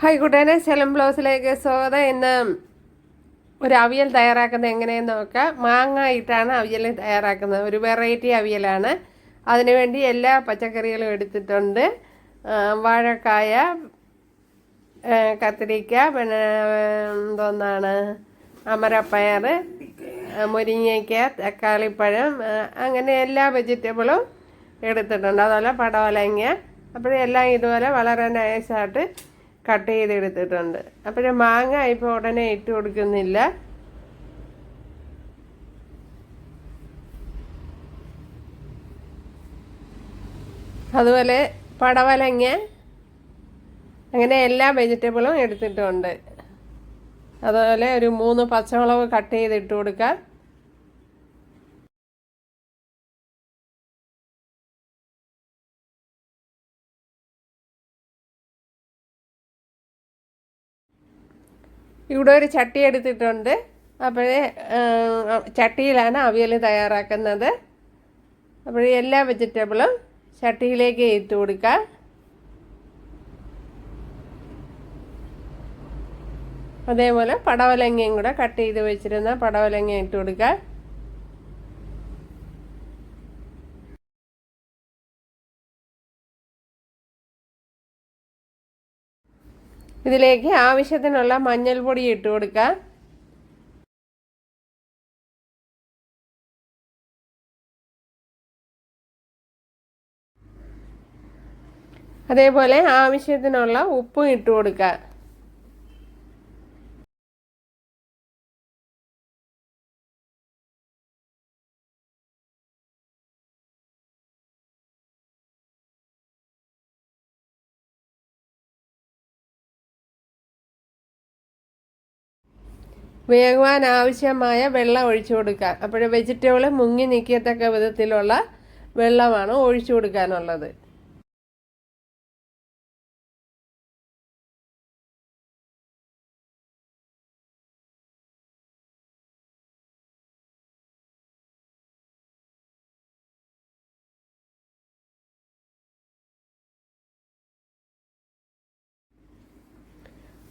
Hi കുട്ടേനെ സെലം ബ്ലൗസിലേക്ക് സ്വാഗതം ഇന്ന് ഒരു അവിയൽ തയ്യാറാക്കുന്നത് എങ്ങനെയെന്ന് നോക്കാം. മാങ്ങ ഇട്ടാണ് അവിയൽ തയ്യാറാക്കുന്നത്. ഒരു വെറൈറ്റി അവിയലാണ്. അതിനുവേണ്ടി എല്ലാ പച്ചക്കറികളും എടുത്തിട്ടുണ്ട്. വാഴക്കായ കത്തിരിക്ക പിന്നെ എന്തോന്നാണ്? അമരപ്പയർ മുരിങ്ങയ്ക്ക തക്കാളിപ്പഴം അങ്ങനെ എല്ലാ വെജിറ്റബിളും എടുത്തിട്ടുണ്ട്. അതുപോലെ പടവലങ്ങ. അപ്പോഴെല്ലാം ഇതുപോലെ വളരെ നൈസായിട്ട് കട്ട് ചെയ്തെടുത്തിട്ടുണ്ട്. അപ്പോഴേ മാങ്ങ ഇപ്പോൾ ഉടനെ ഇട്ട് കൊടുക്കുന്നില്ല. അതുപോലെ പടവലങ്ങ അങ്ങനെ എല്ലാ വെജിറ്റബിളും എടുത്തിട്ടുണ്ട്. അതുപോലെ ഒരു മൂന്ന് പച്ചമുളക് കട്ട് ചെയ്ത് ഇട്ട് കൊടുക്കാം. ഇവിടെ ഒരു ചട്ടി എടുത്തിട്ടുണ്ട്. അപ്പോഴേ ചട്ടിയിലാണ് അവിയൽ തയ്യാറാക്കുന്നത്. അപ്പോഴേ എല്ലാ വെജിറ്റബിളും ചട്ടിയിലേക്ക് ഇട്ട് കൊടുക്കുക അതേപോലെ പടവലങ്ങയും കൂടെ കട്ട് ചെയ്ത് വെച്ചിരുന്ന പടവലങ്ങ ഇട്ട് കൊടുക്കുക ഇതിലേക്ക് ആവശ്യത്തിനുള്ള മഞ്ഞൾപ്പൊടി ഇട്ട് കൊടുക്കുക അതേപോലെ ആവശ്യത്തിനുള്ള ഉപ്പും ഇട്ട് കൊടുക്കുക വേകുവാൻ ആവശ്യമായ വെള്ളം ഒഴിച്ചു കൊടുക്കുക അപ്പോൾ വെജിറ്റബിൾ മുങ്ങി നിൽക്കത്തക്ക വിധത്തിലുള്ള വെള്ളമാണ് ഒഴിച്ചു കൊടുക്കാനുള്ളത്.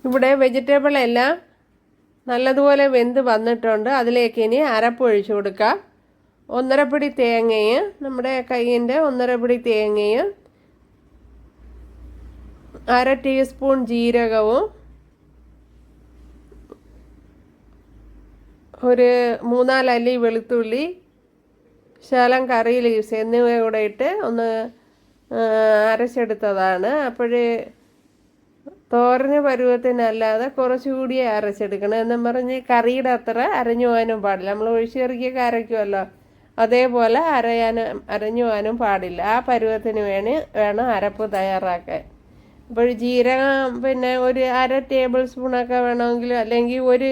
ഇവിടെ വെജിറ്റബിൾ എല്ലാം നല്ലതുപോലെ വെന്ത് വന്നിട്ടുണ്ട്. അതിലേക്ക് ഇനി അരപ്പ് ഒഴിച്ചു കൊടുക്കാം. ഒന്നരപ്പിടി തേങ്ങയും നമ്മുടെ കയ്യിന്റെ ഒന്നരപ്പിടി തേങ്ങയും അര ടീസ്പൂൺ ജീരകവും ഒരു മൂന്നാലല്ലി വെളുത്തുള്ളി ശകലം കറി ലീവ്സ് എന്നിവ കൂടെ ഇട്ട് ഒന്ന് അരച്ചെടുത്തതാണ്. അപ്പോഴേ തോരന് പരുവത്തിനല്ലാതെ കുറച്ചുകൂടി അരച്ചെടുക്കണം എന്നും പറഞ്ഞ് കറിയുടെ അത്ര അരഞ്ഞു പോകാനും പാടില്ല. നമ്മൾ ഒഴിച്ചുകറിക്കൊക്കെ അരയ്ക്കുമല്ലോ അതേപോലെ അരയാനും അരഞ്ഞു പോകാനും പാടില്ല. ആ പരുവത്തിന് വേണി വേണം അരപ്പ് തയ്യാറാക്കാൻ. അപ്പോൾ ജീരകം പിന്നെ ഒരു അര ടേബിൾ സ്പൂണൊക്കെ വേണമെങ്കിൽ അല്ലെങ്കിൽ ഒരു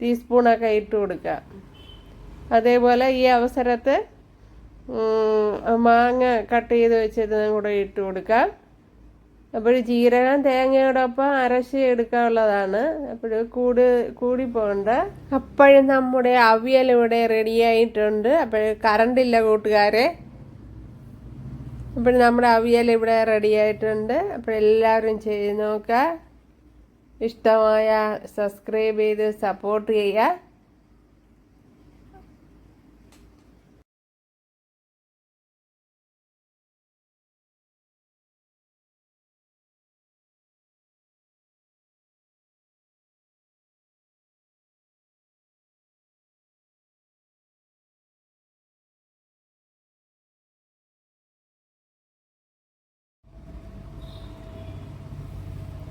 ടീസ്പൂണൊക്കെ ഇട്ട് കൊടുക്കുക. അതേപോലെ ഈ അവസരത്ത് മാങ്ങ കട്ട് ചെയ്ത് വെച്ചതും കൂടെ ഇട്ട് കൊടുക്കാം അപ്പോൾ ജീരകം തേങ്ങയോടൊപ്പം അരശി എടുക്കാനുള്ളതാണ്. അപ്പോൾ കൂട് കൂടി പോകണ്ട അപ്പോഴും നമ്മുടെ അവിയൽ ഇവിടെ റെഡിയായിട്ടുണ്ട് അപ്പോൾ കറണ്ടില്ല കൂട്ടുകാരെ. അപ്പോൾ നമ്മുടെ അവിയൽ ഇവിടെ റെഡിയായിട്ടുണ്ട് അപ്പോൾ എല്ലാവരും ചെയ്ത് നോക്കുക. ഇഷ്ടമായ സബ്സ്ക്രൈബ് ചെയ്ത് സപ്പോർട്ട് ചെയ്യുക.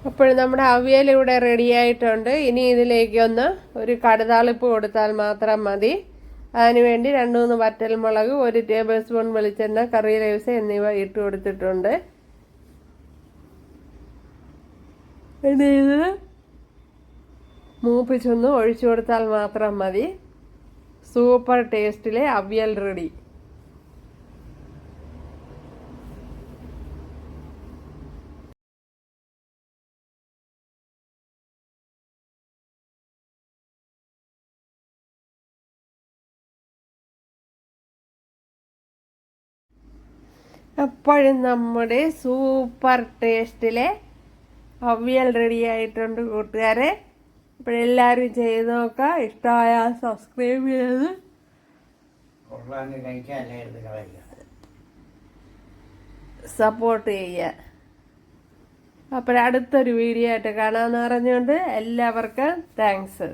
അപ്പോൾ നമ്മുടെ അവിയൽ ഇവിടെ റെഡിയായിട്ടുണ്ട് ഇനി ഇതിലേക്കൊന്ന് ഒരു കടുതാളിപ്പ് കൊടുത്താൽ മാത്രം മതി. അതിനുവേണ്ടി രണ്ട് മൂന്ന് വറ്റൽമുളക് ഒരു ടേബിൾ സ്പൂൺ വെളിച്ചെണ്ണ കറി ലൈവ്സ് എന്നിവ ഇട്ട് കൊടുത്തിട്ടുണ്ട്. ഇനി ഇത് മൂപ്പിച്ചൊന്ന് ഒഴിച്ചു കൊടുത്താൽ മാത്രം മതി. സൂപ്പർ ടേസ്റ്റിലെ അവിയൽ റെഡി അപ്പോഴും നമ്മുടെ സൂപ്പർ ടേസ്റ്റിലെ അവിയൽ റെഡി ആയിട്ടുണ്ട് കൂട്ടുകാരെ. ഇപ്പോഴെല്ലാവരും ചെയ്ത് നോക്കുക. ഇഷ്ടമായ സബ്സ്ക്രൈബ് ചെയ്ത്. സപ്പോർട്ട് ചെയ്യുക. അപ്പോഴടുത്തൊരു വീഡിയോ ആയിട്ട് കാണാമെന്ന് പറഞ്ഞുകൊണ്ട് എല്ലാവർക്കും താങ്ക്സ്